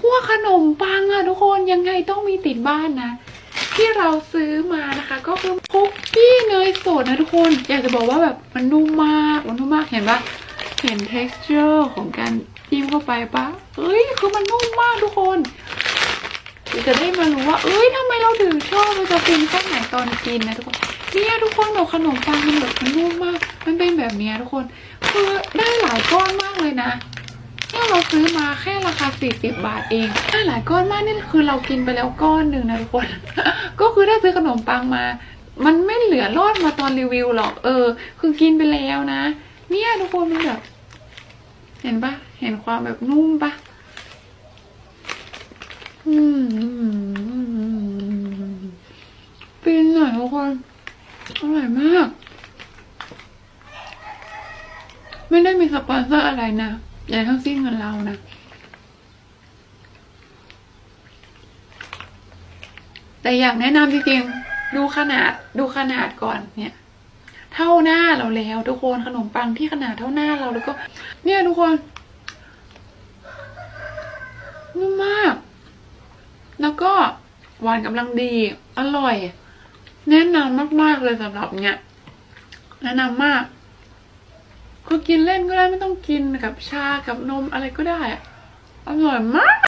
พวกขนมปังอะทุกคนยังไงต้องมีติดบ้านนะ ที่เราซื้อมานะคะ ก็คือคุกกี้เนยสดนะทุกคน อยากจะบอกว่าแบบมันนุ่มมากมันนุ่มมากเห็นปะเห็น texture ของการจิ้มเข้าไปปะเอ้ยคือมันนุ่มมากทุกคนจะได้มารู้ว่าเอ้ยทำไมเราถึงชอบมันจะเป็นแค่ไหนตอนกินนะทุกคนเนี่ยทุกคนแบบขนมปังมันแบบมันนุ่มมาก มันเป็นแบบเนี้ยทุกคนคือได้หลายก้อนมากเลยนะ เนี่ยเราซื้อมาแค่ราคา 40 บาทเองได้หลายก้อนมากนี่คือเรากินไปแล้วก้อนหนึ่งนะทุกคน ก็คือถ้าซื้อขนมปังมา มันไม่เหลือรอดมาตอนรีวิวหรอก เออ คือกินไปแล้วนะ เนี่ยทุกคนมันแบบ เห็นปะเห็นความแบบนุ่มปะอืมอืมฟินหน่อยทุกคนอร่อยมาก ไม่ได้มีสปอนเซอร์อะไรนะ อย่าทั้งสิ้นเงินเรานะแต่อยากแนะนำจริงๆดูขนาดดูขนาดก่อนเนี่ย เท่าหน้าเราแล้วทุกคนขนมปังที่ขนาดเท่าหน้าเราแล้วก็ เนี่ยทุกคนนุ่มมาก แล้วก็หวานกำลังดี อร่อย แนะนำมากๆเลยสำหรับเนี่ยแนะนำมาก คือกินเล่นก็ได้ไม่ต้องกินกับชากับนมอะไรก็ได้ อร่อยมาก